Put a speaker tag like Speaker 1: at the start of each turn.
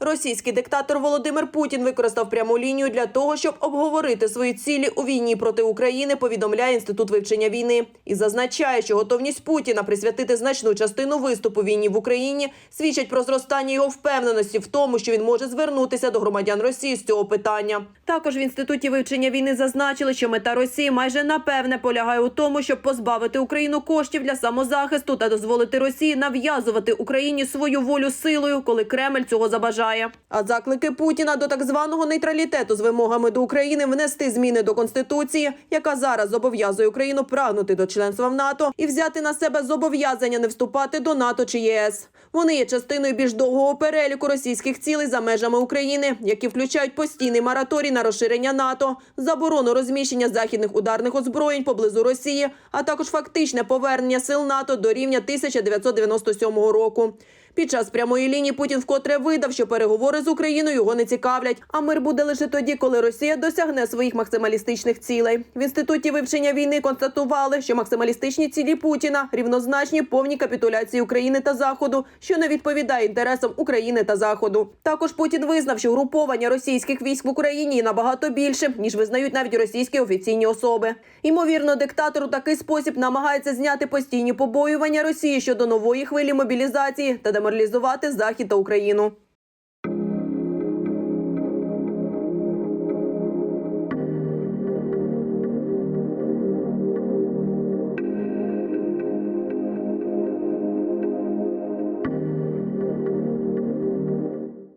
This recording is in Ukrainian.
Speaker 1: Російський диктатор Володимир Путін використав пряму лінію для того, щоб обговорити свої цілі у війні проти України. Повідомляє інститут вивчення війни і зазначає, що готовність Путіна присвятити значну частину виступу війні в Україні свідчить про зростання його впевненості в тому, що він може звернутися до громадян Росії з цього питання. Також в інституті вивчення війни зазначили, що мета Росії майже напевне полягає у тому, щоб позбавити Україну коштів для самозахисту та дозволити Росії нав'язувати Україні свою волю силою, коли Кремль цього забажає. А заклики Путіна до так званого нейтралітету з вимогами до України внести зміни до конституції, яка зараз зобов'язує Україну прагнути до членства в НАТО і взяти на себе зобов'язання не вступати до НАТО чи ЄС. Вони є частиною більш довгого переліку російських цілей за межами України, які включають постійний мораторій на розширення НАТО, заборону розміщення західних ударних озброєнь поблизу Росії, а також фактичне повернення сил НАТО до рівня 1997 року. Під час прямої лінії Путін вкотре видав, що переговори з Україною його не цікавлять. А мир буде лише тоді, коли Росія досягне своїх максималістичних цілей. В інституті вивчення війни констатували, що максималістичні цілі Путіна рівнозначні повній капітуляції України та Заходу, що не відповідає інтересам України та Заходу. Також Путін визнав, що груповання російських військ в Україні набагато більше, ніж визнають навіть російські офіційні особи. Ймовірно, диктатор у такий спосіб намагається зняти постійні побоювання Росії щодо нової хвилі мобілізації та деморалізувати Захід та Україну.